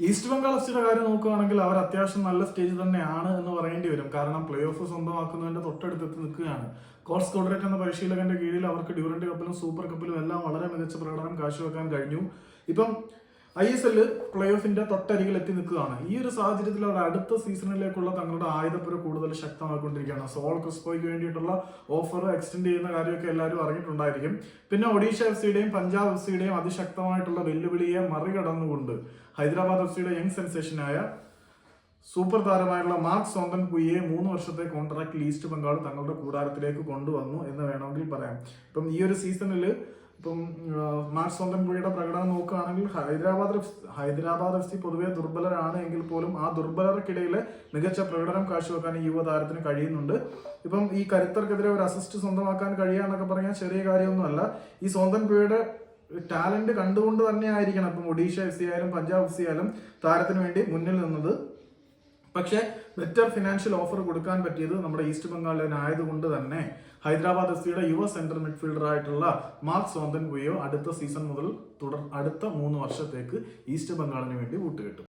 East Bengal F സിയുടെ കാര്യം നോക്കുകയാണെങ്കിൽ അവർ അത്യാവശ്യം നല്ല സ്റ്റേജ് തന്നെയാണ് എന്ന് പറയേണ്ടി വരും. കാരണം പ്ലേ ഓഫ് സ്വന്തമാക്കുന്നതിന്റെ തൊട്ടടുത്ത് നിൽക്കുകയാണ്. കോർസ് കോഡറേറ്റ് എന്ന പരിശീലകന്റെ കീഴിൽ അവർക്ക് ഡ്യൂറന്റ് കപ്പിലും സൂപ്പർ കപ്പിലും എല്ലാം വളരെ മികച്ച പ്രകടനം കാഴ്ചവെക്കാൻ കഴിഞ്ഞു. ഇപ്പം ഐ എസ് എല്ല് പ്ലേ ഓഫിന്റെ തൊട്ടരികിൽ എത്തി നിൽക്കുകയാണ്. ഈ ഒരു സാഹചര്യത്തിൽ അവർ അടുത്ത സീസണിലേക്കുള്ള തങ്ങളുടെ ആയുധപ്പുര കൂടുതൽ ശക്തമാക്കിക്കൊണ്ടിരിക്കുകയാണ് സോൾ ക്രിസ്പോയ്ക്ക് വേണ്ടിയിട്ടുള്ള ഓഫർ എക്സ്റ്റെൻഡ് ചെയ്യുന്ന കാര്യമൊക്കെ എല്ലാവരും അറിഞ്ഞിട്ടുണ്ടായിരിക്കും. പിന്നെ ഒഡീഷ എഫ് സിയുടെയും പഞ്ചാബ് എഫ് സിയുടെയും അതിശക്തമായിട്ടുള്ള വെല്ലുവിളിയെ മറികടന്നുകൊണ്ട് ഹൈദരാബാദ് എഫ് സിയുടെ യങ് സെൻസേഷനായ സൂപ്പർ താരമായുള്ള മാർക്ക് സോന്തൻ പുയ്യെ മൂന്ന് വർഷത്തെ കോൺട്രാക്ട് ഈസ്റ്റ് ബംഗാൾ തങ്ങളുടെ കൂടാരത്തിലേക്ക് കൊണ്ടുവന്നു എന്ന് വേണമെങ്കിൽ പറയാം. ഇപ്പം ഈ ഒരു സീസണിൽ ഇപ്പം മാർക്ക് സോന്തൻ പുഴയുടെ പ്രകടനം Hyderabad F Hyderabad F C പൊതുവെ ദുർബലരാണ് എങ്കിൽ പോലും ആ ദുർബലർക്കിടയിൽ മികച്ച പ്രകടനം കാഴ്ചവെക്കാൻ ഈ യുവതാരത്തിന് കഴിയുന്നുണ്ട്. ഇപ്പം ഈ കരുത്തർക്കെതിരെ ഒരു അസിസ്റ്റ് സ്വന്തമാക്കാൻ കഴിയുക പറഞ്ഞാൽ ചെറിയ കാര്യമൊന്നുമല്ല. ഈ സ്വന്തം പേയുടെ ടാലന്റ് കണ്ടുകൊണ്ട് തന്നെ ആയിരിക്കണം ഇപ്പം ഒഡീഷ എഫ് സി ആയാലും പഞ്ചാബ് എഫ് സി ആയാലും താരത്തിന് വേണ്ടി മുന്നിൽ നിന്നത്. പക്ഷേ ബെറ്റർ ഫിനാൻഷ്യൽ ഓഫർ കൊടുക്കാൻ പറ്റിയത് നമ്മുടെ ഈസ്റ്റ് ബംഗാളിനായതുകൊണ്ട് തന്നെ ഹൈദരാബാദ് എഫ് സിയുടെ യുവ സെൻട്രൽ മിഡ്ഫീൽഡർ ആയിട്ടുള്ള Mark Zothanpuia season മുതൽ തുടർ അടുത്ത മൂന്ന് വർഷത്തേക്ക് ഈസ്റ്റ് ബംഗാളിന് വേണ്ടി കൂട്ടുകെട്ടും